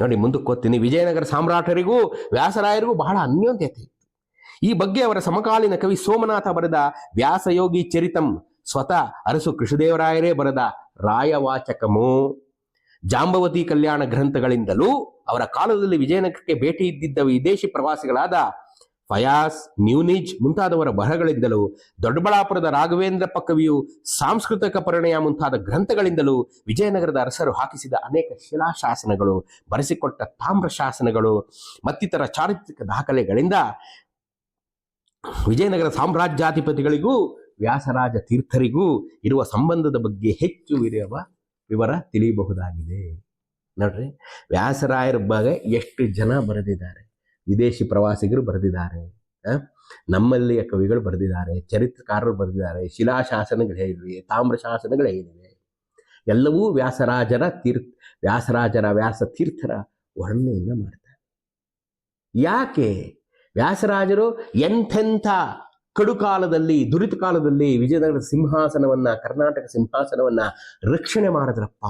ನೋಡಿ ಮುಂದಕ್ಕೆ ಓದ್ತೀನಿ. ವಿಜಯನಗರ ಸಾಮ್ರಾಟರಿಗೂ, ವ್ಯಾಸರಾಯರಿಗೂ ಬಹಳ ಅನ್ಯೋನ್ಯತೆ. ಈ ಬಗ್ಗೆ ಅವರ ಸಮಕಾಲೀನ ಕವಿ ಸೋಮನಾಥ ಬರೆದ ವ್ಯಾಸಯೋಗಿ ಚರಿತಂ ಸ್ವತಃ ಅರಸು ಕೃಷ್ಣದೇವರಾಯರೇ ಬರೆದ ರಾಯವಾಚಕಮು. ಜಾಂಬವತಿ ಕಲ್ಯಾಣ ಗ್ರಂಥಗಳಿಂದಲೂ ಅವರ ಕಾಲದಲ್ಲಿ ವಿಜಯನಗರಕ್ಕೆ ಭೇಟಿ ಇದ್ದಿದ್ದ ವಿದೇಶಿ ಪ್ರವಾಸಿಗಳಾದ ಫಯಾಸ್ ನ್ಯೂನಿಜ್ ಮುಂತಾದವರ ಬರಹಗಳಿಂದಲೂ, ದೊಡ್ಡಬಳ್ಳಾಪುರದ ರಾಘವೇಂದ್ರ ಪಕ್ಕವಿಯು ಸಾಂಸ್ಕೃತಿಕ ಪರಿಣಯ ಮುಂತಾದ ಗ್ರಂಥಗಳಿಂದಲೂ ವಿಜಯನಗರದ ಅರಸರು ಹಾಕಿಸಿದ ಅನೇಕ ಶಿಲಾಶಾಸನಗಳು, ಬರೆಸಿಕೊಟ್ಟ ತಾಮ್ರ ಶಾಸನಗಳು, ಮತ್ತಿತರ ಚಾರಿತ್ರಿಕ ದಾಖಲೆಗಳಿಂದ ವಿಜಯನಗರ ಸಾಮ್ರಾಜ್ಯಾಧಿಪತಿಗಳಿಗೂ, ವ್ಯಾಸರಾಜ ತೀರ್ಥರಿಗೂ ಇರುವ ಸಂಬಂಧದ ಬಗ್ಗೆ ಹೆಚ್ಚು ಇರುವ ವಿವರ ತಿಳಿಯಬಹುದಾಗಿದೆ. ನೋಡ್ರಿ, ವ್ಯಾಸರಾಯರ ಬಗ್ಗೆ ಎಷ್ಟು ಜನ ಬರೆದಿದ್ದಾರೆ. ವಿದೇಶಿ ಪ್ರವಾಸಿಗರು ಬರೆದಿದ್ದಾರೆ? ನಮ್ಮಲ್ಲಿಯ ಕವಿಗಳು ಬರೆದಿದ್ದಾರೆ. ಚರಿತ್ರಕಾರರು ಬರೆದಿದ್ದಾರೆ. ಶಿಲಾಶಾಸನಗಳು ಹೇಳಿವೆ. ತಾಮ್ರ ಶಾಸನಗಳು ಹೇಳಿವೆ. ಎಲ್ಲವೂ ವ್ಯಾಸರಾಜರ ತೀರ್ಥ ವ್ಯಾಸರಾಜರ ವ್ಯಾಸ ತೀರ್ಥರ ವರ್ಣನೆಯನ್ನು ಮಾಡ್ತಾರೆ. ಯಾಕೆ? ವ್ಯಾಸರಾಜರು ಎಂಥೆಂಥ ಕಡುಕಾಲದಲ್ಲಿ ದುರಿತ ಕಾಲದಲ್ಲಿ ವಿಜಯನಗರ ಸಿಂಹಾಸನವನ್ನ, ಕರ್ನಾಟಕ ಸಿಂಹಾಸನವನ್ನ ರಕ್ಷಣೆ ಮಾಡಿದ್ರಪ್ಪ?